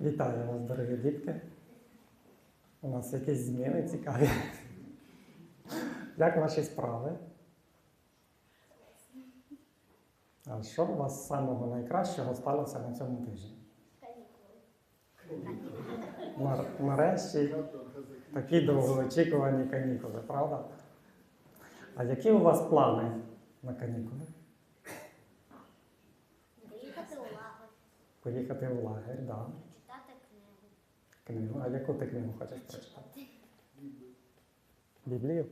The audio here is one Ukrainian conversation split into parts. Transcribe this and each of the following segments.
Вітаю вас, дорогі дітки. У нас якісь зміни цікаві. Як ваші справи? А що у вас самого найкращого сталося на цьому тижні? Нар- Нарешті такі довгоочікувані канікули, правда? А які у вас плани на канікули? Поїхати у в лагерь, да. Книгу. А яку ти книгу хочеш прочитати? Біблію?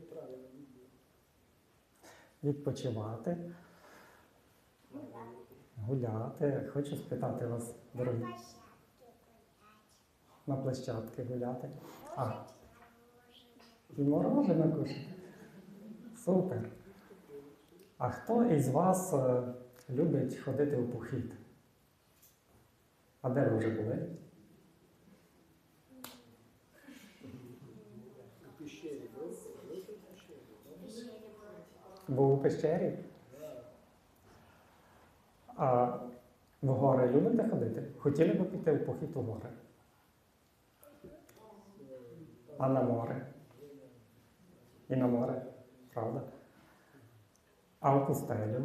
Відпочивати, гуляти. Хочу спитати вас, дорогі. На площадки гуляти. А, і морожене кушати. Супер. А хто із вас е, любить ходити у похід? А де ви вже були? Був у пещері? А в гори любите ходити? Хотіли б піти в похід у гори? А на море? І на море, правда? А в пустелю?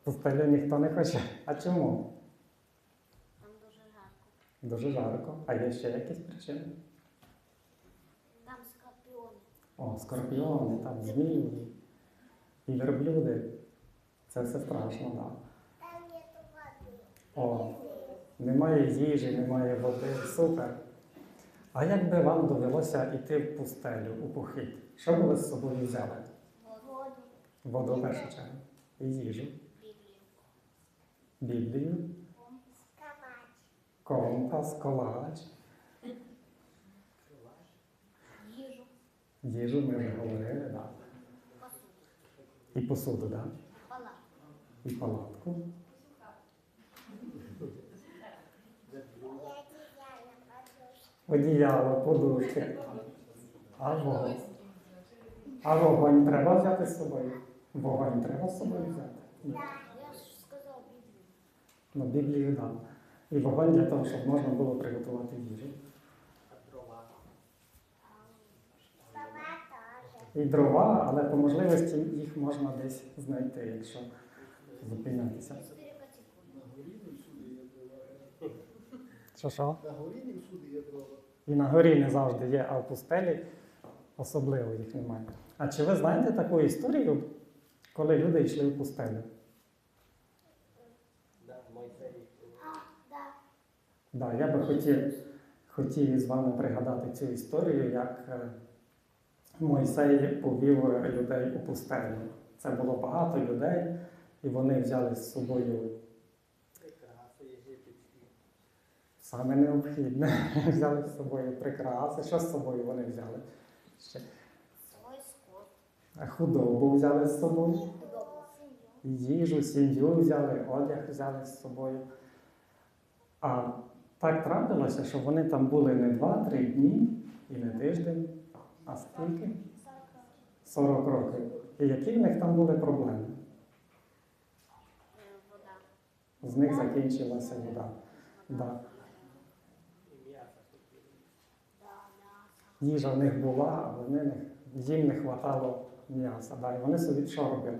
В Пустелю ніхто не хоче. А чому? Там дуже жарко. Дуже жарко. А є ще якісь причини? Скорпіони. О, скорпіони, там змії і верблюди. Це все страшно, так. Да. Там. О, немає їжі, немає води. Супер. А як би вам довелося йти в пустелю, у похід? Що б ви з собою взяли? Воду. Воду першу чергу. І їжу, Біблію. Біблію, компас, колач. Їжу ми вже говорили, так. Да. І посуду, так? Да? І палатку. Одіяло, подушки. А вогонь. А вогонь треба взяти з собою? Вогонь треба з собою взяти. Ні. Я ж сказав Біблію. Ну, Біблію дам. І вогонь для того, щоб можна було приготувати їжу. І дрова, але по можливості їх можна десь знайти, якщо зупинятися. На горі всюди є дрова. Що що? На горі не всюди є дрова. І на горі не завжди є, а в пустелі особливо їх немає. А чи ви знаєте таку історію, коли люди йшли в пустелю? Да, я би хотів, хотів з вами пригадати цю історію, як е, Мойсей повів людей у пустелю. Це було багато людей, і вони взяли з собою саме необхідне. Взяли з собою прикраси. Що з собою вони взяли? Ще худобу взяли з собою, їжу, сім'ю взяли, одяг взяли з собою. А так трапилося, що вони там були не два-три дні і не тиждень, а скільки? Сорок 40 років. І які в них там були проблеми? Вода. З них закінчилася вода. Да. Да. Їжа в них була, а вони не, їм не вистачало м'яса. Да. І вони собі що робили?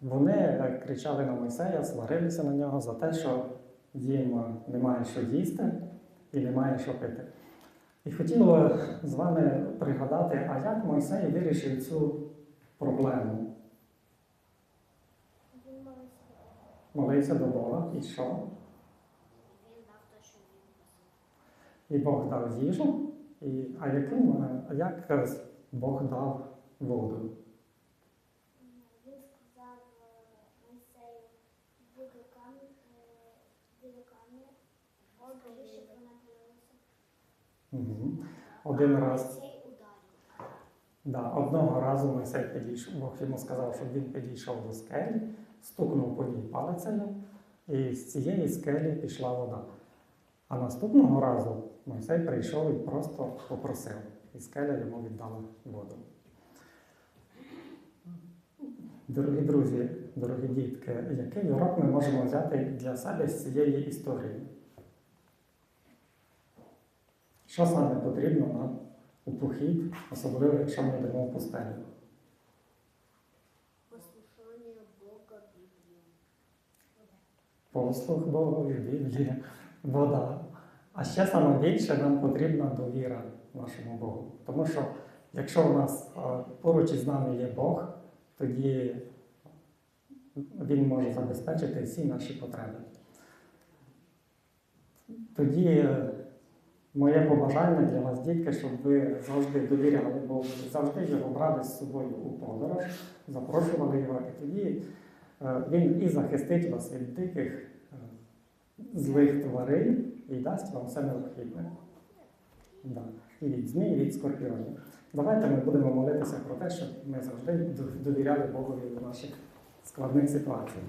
Вони е, кричали на Мойсея, сварилися на нього за те, що їм е, немає що їсти і немає що пити. І хотів е, з вами пригадати, а як Мойсей вирішив цю проблему? Молився. До Бога і що? Він дав те, що він просив. І Бог дав їжу, і, а яким, а як Бог дав воду? Він сказав Мойсею, буде камінь, буде камінь, воду, щоб вона. Угу. Один раз, да, одного разу Мойсей підійшов, Бог йому сказав, щоб він підійшов до скелі, стукнув по ній палицею, і з цієї скелі пішла вода. А наступного разу Мойсей прийшов і просто попросив, і скеля йому віддала воду. Дорогі друзі, дорогі дітки, який урок ми можемо взяти для себе з цієї історії? Що саме потрібно нам у похід, особливо якщо ми йдемо в пустелю? Послушання Бога Біблії. Послух Богові, Біблія, вода. А ще саме більше нам потрібна довіра нашому Богу. Тому що якщо у нас поруч із нами є Бог, тоді Він може забезпечити всі наші потреби. Тоді моє побажання для вас, дітки, щоб ви завжди довіряли Богу, завжди його брали з собою у подорож, запрошували його, і тоді е, він і захистить вас від диких е, злих тварин і дасть вам все необхідне. Да. І від змій, і від скорпіонів. Давайте ми будемо молитися про те, щоб ми завжди довіряли Богові в наших складних ситуаціях.